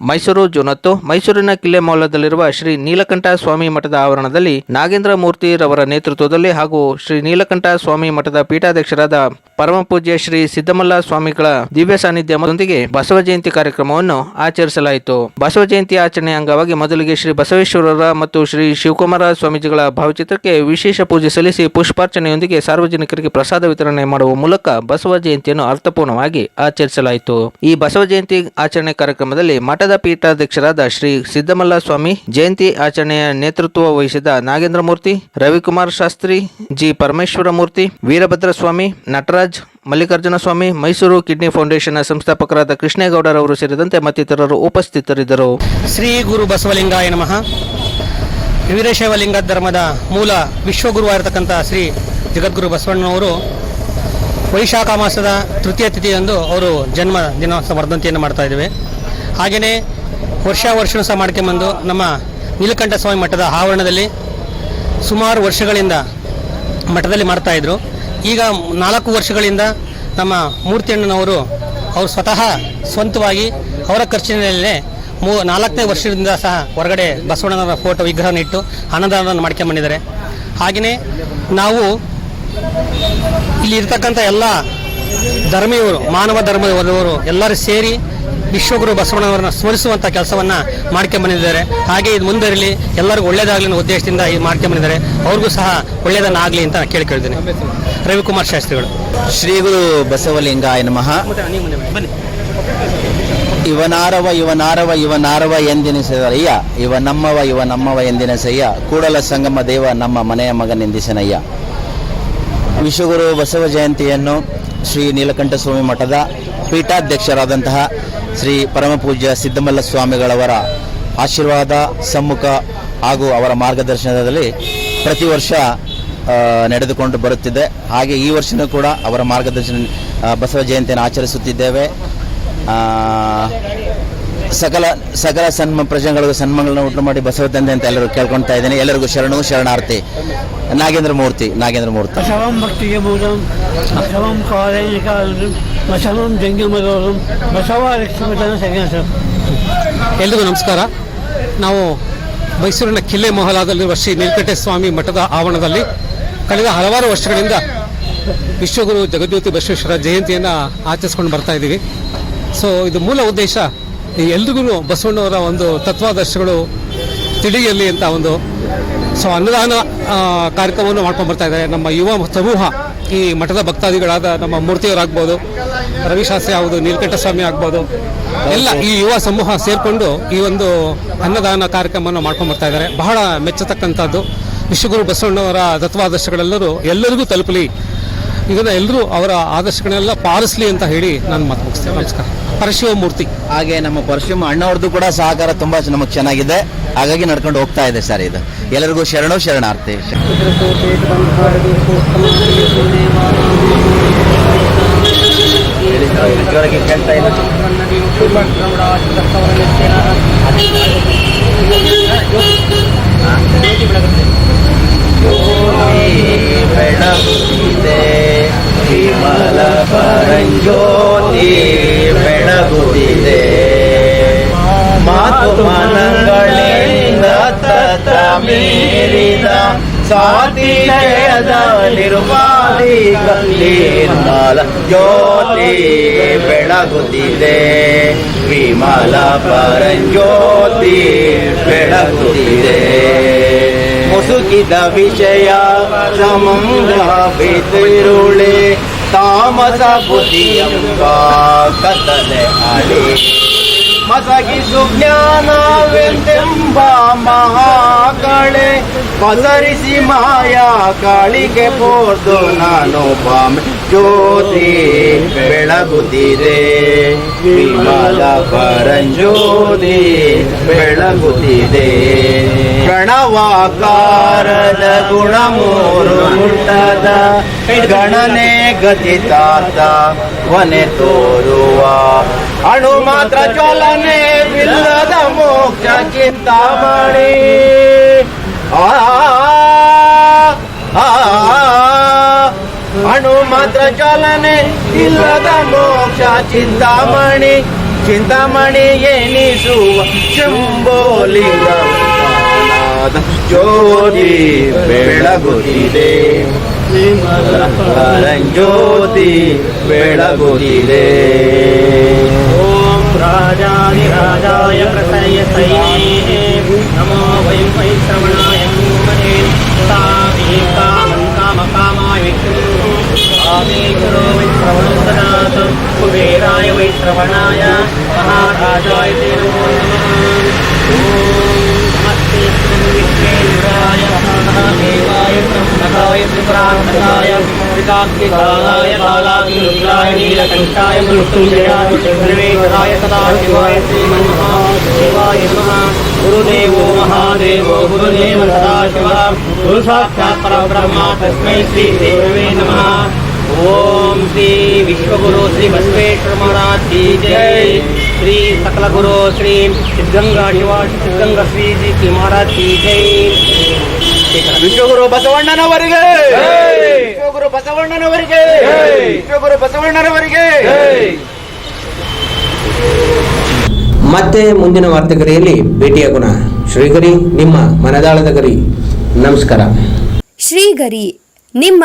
Mysuru June ಹತ್ತು ಮೈಸೂರಿನ ಕಿಲ್ಲೆ ಮೌಲದಲ್ಲಿರುವ ಶ್ರೀ ನೀಲಕಂಠ ಸ್ವಾಮಿ ಮಠದ ಆವರಣದಲ್ಲಿ ನಾಗೇಂದ್ರ ಮೂರ್ತಿ ರವರ ನೇತೃತ್ವದಲ್ಲಿ ಹಾಗೂ ಶ್ರೀ ನೀಲಕಂಠ ಸ್ವಾಮಿ ಮಠದ ಪೀಠಾಧ್ಯಕ್ಷರಾದ ಪರಮಪೂಜ್ಯ ಶ್ರೀ ಸಿದ್ದಮಲ್ಲ ಸ್ವಾಮಿಗಳ ದಿವ್ಯ ಸಾನ್ನಿಧ್ಯದೊಂದಿಗೆ ಬಸವ ಜಯಂತಿ ಕಾರ್ಯಕ್ರಮವನ್ನು ಆಚರಿಸಲಾಯಿತು. ಬಸವ ಜಯಂತಿ ಆಚರಣೆ ಅಂಗವಾಗಿ ಮೊದಲಿಗೆ ಶ್ರೀ ಬಸವೇಶ್ವರರ ಮತ್ತು ಶ್ರೀ ಶಿವಕುಮಾರ ಸ್ವಾಮೀಜಿಗಳ ಭಾವಚಿತ್ರಕ್ಕೆ ವಿಶೇಷ ಪೂಜೆ ಸಲ್ಲಿಸಿ ಪುಷ್ಪಾರ್ಚನೆಯೊಂದಿಗೆ ಸಾರ್ವಜನಿಕರಿಗೆ ಪ್ರಸಾದ ವಿತರಣೆ ಮಾಡುವ ಮೂಲಕ ಬಸವ ಜಯಂತಿಯನ್ನು ಅರ್ಥಪೂರ್ಣವಾಗಿ ಆಚರಿಸಲಾಯಿತು. ಈ ಬಸವ ಜಯಂತಿ ಆಚರಣೆ ಕಾರ್ಯಕ್ರಮದಲ್ಲಿ ಮಠದ ಪೀಠಾಧ್ಯಕ್ಷರಾದ ಶ್ರೀ ಸಿದ್ದಮಲ್ಲ ಸ್ವಾಮಿ ಜಯಂತಿ ಆಚರಣೆಯ ನೇತೃತ್ವ ವಹಿಸಿದ Nagendra Murthy Ravikumar Shastri, G Parameshwara Murthy Veerabhadra Swamy Nataraj Mallikarjuna Swamy Mysuru kidney foundation ಸಂಸ್ಥಾಪಕರಾದ ಕೃಷ್ಣೇಗೌಡರವರು ಸೇರಿದಂತೆ ಮತ್ತಿತರರು ಉಪಸ್ಥಿತರಿದ್ದರು. ಶ್ರೀ ಗುರು ಬಸವಲಿಂಗಾಯ ನಮಃ. ವೀರಶೈವಲಿಂಗ ಧರ್ಮದ ಮೂಲ ವಿಶ್ವಗುರುವಾಗಿರ್ತಕ್ಕಂಥ ಶ್ರೀ ಜಗದ್ಗುರು ಬಸವಣ್ಣನವರು ವೈಶಾಖ ಮಾಸದ ತೃತೀಯ ತಿಥಿಯಂದು ಅವರು ಜನ್ಮ ದಿನೋತ್ಸವ ವರ್ಧಂತಿಯನ್ನು ಮಾಡ್ತಾ ಇದ್ದೇವೆ. ಹಾಗೆಯೇ ವರ್ಷ ವರ್ಷವೂ ಸಹ ಮಾಡ್ಕೊಂಬಂದು ನಮ್ಮ ನೀಲಕಂಠ ಸ್ವಾಮಿ ಮಠದ ಆವರಣದಲ್ಲಿ ಸುಮಾರು ವರ್ಷಗಳಿಂದ ಮಠದಲ್ಲಿ ಮಾಡ್ತಾ ಇದ್ರು. ಈಗ ನಾಲ್ಕು ವರ್ಷಗಳಿಂದ ನಮ್ಮ ಮೂರ್ತಿಯಣ್ಣನವರು ಅವರು ಸ್ವತಃ ಸ್ವಂತವಾಗಿ ಅವರ ಖರ್ಚಿನಲ್ಲೇ ಮೂ ನಾಲ್ಕನೇ ವರ್ಷದಿಂದ ಸಹ ಹೊರಗಡೆ ಬಸವಣ್ಣನವರ ಫೋಟೋ ವಿಗ್ರಹನ ಇಟ್ಟು ಅನ್ನದಾನವನ್ನು ಮಾಡ್ಕೊಂಬಂದಿದ್ದಾರೆ. ಹಾಗೆಯೇ ನಾವು ಇಲ್ಲಿ ಇರ್ತಕ್ಕಂಥ ಎಲ್ಲ ಧರ್ಮೀಯವರು, ಮಾನವ ಧರ್ಮದವರು ಎಲ್ಲರೂ ಸೇರಿ ವಿಶ್ವಗುರು ಬಸವಣ್ಣವರನ್ನ ಸ್ಮರಿಸುವಂಥ ಕೆಲಸವನ್ನು ಮಾಡ್ಕೊಂಬಂದಿದ್ದಾರೆ ಹಾಗೆ ಇದು ಮುಂದರಲಿ, ಎಲ್ಲರಿಗೂ ಒಳ್ಳೇದಾಗಲಿ ಅನ್ನೋ ಉದ್ದೇಶದಿಂದ ಇದು ಮಾಡ್ಕೊಂಬಂದಿದ್ದಾರೆ ಅವ್ರಿಗೂ ಸಹ ಒಳ್ಳೇದನ್ನಾಗಲಿ ಅಂತ ಕೇಳ್ಕೊಳ್ತೀನಿ ರವಿಕುಮಾರ್ ಶಾಸ್ತ್ರಿಗಳು. ಶ್ರೀ ಗುರು ಬಸವಲಿಂಗಾಯ ನಮಃ. ಇವನಾರವ ಇವನಾರವ ಇವನಾರವ ಎಂದೆನಿಸಿದರಯ್ಯ ಇವ ನಮ್ಮವ ಇವ ನಮ್ಮವ ಎಂದೆನಿಸಯ್ಯ. ಕೂಡಲ ಸಂಗಮ ದೇವ ನಮ್ಮ ಮನೆಯ ಮಗನೆಂದಿಸನಯ್ಯ. ವಿಶ್ವಗುರು ಬಸವ ಜಯಂತಿಯನ್ನು ಶ್ರೀ ನೀಲಕಂಠ ಸ್ವಾಮಿ ಮಠದ ಪೀಠಾಧ್ಯಕ್ಷರಾದಂತಹ ಶ್ರೀ ಪರಮಪೂಜ್ಯ ಸಿದ್ದಮಲ್ಲ ಸ್ವಾಮಿಗಳವರ ಆಶೀರ್ವಾದ, ಸಮ್ಮುಖ ಹಾಗೂ ಅವರ ಮಾರ್ಗದರ್ಶನದಲ್ಲಿ ಪ್ರತಿ ವರ್ಷ ನಡೆದುಕೊಂಡು ಬರುತ್ತಿದೆ. ಹಾಗೆ ಈ ವರ್ಷನೂ ಕೂಡ ಅವರ ಮಾರ್ಗದರ್ಶನ ಬಸವ ಜಯಂತಿಯನ್ನು ಆಚರಿಸುತ್ತಿದ್ದೇವೆ. ಸಕಲ ಸಕಲ ಸನ್ಮ ಪ್ರಜೆಗಳಿಗೂ ಸನ್ಮಾನಗಳನ್ನು ಉಂಟು ಮಾಡಿ ಬಸವ ತಂದೆ ಅಂತ ಎಲ್ಲರೂ ಕೇಳ್ಕೊಳ್ತಾ ಇದ್ದೇನೆ. ಎಲ್ಲರಿಗೂ ಶರಣು ಶರಣಾರ್ಥಿ. ನಾಗೇಂದ್ರ ಮೂರ್ತಿ ನಾಗೇಂದ್ರ ಮೂರ್ತಿ. ಬಸವಂ ಭಕ್ತಿಗೆ ಮೂಲಂ ಬಸವಂ ಕಾಲೇಜಿಕಾರರು ಬಸವಂ ಜಂಗಮರೋಗಂ ಬಸವ ಲಕ್ಷ್ಮೀತನ ಎಲ್ಲರಿಗೂ ಎಲ್ರಿಗೂ ನಮಸ್ಕಾರ. ನಾವು ಮೈಸೂರಿನ ಕಿಲ್ಲೆ ಮೊಹಲಾದಲ್ಲಿರುವ ಶ್ರೀ ನೀಲಕಂಠ ಸ್ವಾಮಿ ಮಠದ ಆವರಣದಲ್ಲಿ ಕಳೆದ ಹಲವಾರು ವರ್ಷಗಳಿಂದ ವಿಶ್ವಗುರು ಜಗಜ್ಯೋತಿ ಬಸವೇಶ್ವರ ಜಯಂತಿಯನ್ನು ಆಚರಿಸ್ಕೊಂಡು ಬರ್ತಾ ಇದ್ದೀವಿ. ಸೊ ಇದು ಮೂಲ ಉದ್ದೇಶ ಈ ಎಲ್ರಿಗೂ ಬಸವಣ್ಣವರ ಒಂದು ತತ್ವಾದರ್ಶಗಳು ತಿಳಿಯಲಿ ಅಂತ ಒಂದು ಸೊ ಅನ್ನದಾನ ಕಾರ್ಯಕ್ರಮವನ್ನು ಮಾಡ್ಕೊಂಡು ಬರ್ತಾ ಇದ್ದಾರೆ. ನಮ್ಮ ಯುವ ಸಮೂಹ, ಈ ಮಠದ ಭಕ್ತಾದಿಗಳಾದ ನಮ್ಮ ಮೂರ್ತಿಯವರಾಗ್ಬೋದು ರವಿಶಾಸ್ತ್ರಿ ಆಗ್ಬೋದು, ನೀಲಕಂಠಸ್ವಾಮಿ ಆಗ್ಬೋದು, ಎಲ್ಲ ಈ ಯುವ ಸಮೂಹ ಸೇರಿಕೊಂಡು ಈ ಒಂದು ಅನ್ನದಾನ ಕಾರ್ಯಕ್ರಮವನ್ನು ಮಾಡ್ಕೊಂಡು ಬರ್ತಾ ಇದ್ದಾರೆ. ಬಹಳ ಮೆಚ್ಚತಕ್ಕಂಥದ್ದು. ವಿಶ್ವಗುರು ಬಸವಣ್ಣವರ ತತ್ವಾದರ್ಶಗಳೆಲ್ಲರೂ ಎಲ್ಲರಿಗೂ ತಲುಪಲಿ. ಇದನ್ನು ಎಲ್ಲರೂ ಅವರ ಆದರ್ಶಗಳನ್ನೆಲ್ಲ ಪಾಲಿಸಲಿ ಅಂತ ಹೇಳಿ ನಾನು ಮಾತು ಮುಗಿಸ್ತೇನೆ ನಮಸ್ಕಾರ. ಪರಶಿವ ಮೂರ್ತಿ ಹಾಗೆ ನಮ್ಮ ಪರಶಿವ ಅಣ್ಣವ್ರದ್ದು ಕೂಡ ಸಹಕಾರ ತುಂಬಾ ನಮಗೆ ಚೆನ್ನಾಗಿದೆ. ಹಾಗಾಗಿ ನಡ್ಕೊಂಡು ಹೋಗ್ತಾ ಇದೆ ಸರ್ ಇದು. ಎಲ್ಲರಿಗೂ ಶರಣು ಶರಣಾರ್ಥಿ. ಕೇಳ್ತಾ ಮೀರಿದ ಸಾತಿಶಯದ ನಿರ್ಮಾಲಿ ನಿರ್ಮಲ ಜ್ಯೋತಿ ಬೆಳಗುತ್ತಿದೆ. ವಿಮಲ ಪರಂಜ್ಯೋತಿ ಬೆಳಗುತ್ತಿದೆ. ಮುಸುಕಿದ ವಿಷಯ ಸಮಂಗ ತಾಮಸ ಬುದ್ಧಿಯಂಬ ಕತ್ತಲೆ ಅಡಿ ಮಸಗಿಸು ಜ್ಞಾನವೆಂದೆಂಬ ಮಹಾಕಳೆ ಪಸರಿಸಿ ಮಾಯಾ ಕಾಳಿಗೆ ಪೋರ್ದು ನಾನು ಬಾಮೆ ಜ್ಯೋತಿ ಬೆಳಗುತ್ತಿದೆ. ವಿಮಲ ಪರಂಜ್ಯೋತಿ ಬೆಳಗುತ್ತಿದೆ. ಪ್ರಣವಾಕಾರದ ಗುಣಮೂರು ಮುಟ್ಟದ ಗಣನೆ ಗತಿತಾತ ವನೆ ತೋರುವ. ಅಣು ಮಾತ್ರ ಜ್ವಲನೆ ಬಿಲ್ಲದ ಮೋಕ್ಷ ಚಿಂತಾಮಣಿ ಆ. ಅಣು ಮಾತ್ರ ಚಾಲನೆ ಇಲ್ಲದ ಮೋಕ್ಷ ಚಿಂತಾಮಣಿ. ಚಿಂತಾಮಣಿ ಎನಿಸುವ ಶಂಭೋಲಿಂಗ ಜ್ಯೋತಿ ಬೆಳಗುತ್ತಿದೆ. ಜ್ಯೋತಿ ಬೆಳಗುತ್ತಿದೆ. ಓಂ ರಾಜಾಧಿರಾಜಾಯ ಪ್ರಸಯ ಸೈನೇ ನಮೋ ವೈ ವೈ ಶ್ರವಣಾಯ श्रवणाय महाराजाय ते नमो। नमस्ते श्रीविश्वेश्वराय महादेवाय ब्रह्मणाय त्रिप्रार्थकाय त्रिकाग्निकालाय बालाग्निरुद्राय नीलकण्ठाय मृत्युञ्जयाय सर्वेशाय सदाशिवाय श्रीमन्महादेवाय नमः। गुरुदेवो महादेवो गुरुदेव सदाशिवः गुरुसाक्षात् परब्रह्मा तस्मै श्रीदेवे नमः। ಓಂ ಶ್ರೀ ವಿಶ್ವಗುರು ಶ್ರೀ ಬಸವೇಶ್ವರ ಮಹಾರಾಜ್ ಕಿ ಜೈ. ಶ್ರೀ ಸಕಲ ಗುರು ಶ್ರೀ ಸಿದ್ಧಗಂಗಾ ಶಿವ ಸಿದ್ಧಗಂಗಾ ಶ್ರೀ ಜಿ ಶ್ರೀ ಮಹಾರಾಜ್ ಕಿ ಜೈ. ವಿಶ್ವಗುರು ಬಸವಣ್ಣನವರಿಗೆ. ವಿಶ್ವಗುರು ಬಸವಣ್ಣನವರಿಗೆ. ವಿಶ್ವಗುರು ಬಸವಣ್ಣನವರಿಗೆ. ಮತ್ತೆ ಮುಂದಿನ ವಾರ್ತೆಗರಿಯಲ್ಲಿ ಭೇಟಿಯಾಗೋಣ ಶ್ರೀಗರಿ ನಿಮ್ಮ ಮನದಾಳದ ಗರಿ. ನಮಸ್ಕಾರ. ಶ್ರೀಗರಿ ನಿಮ್ಮ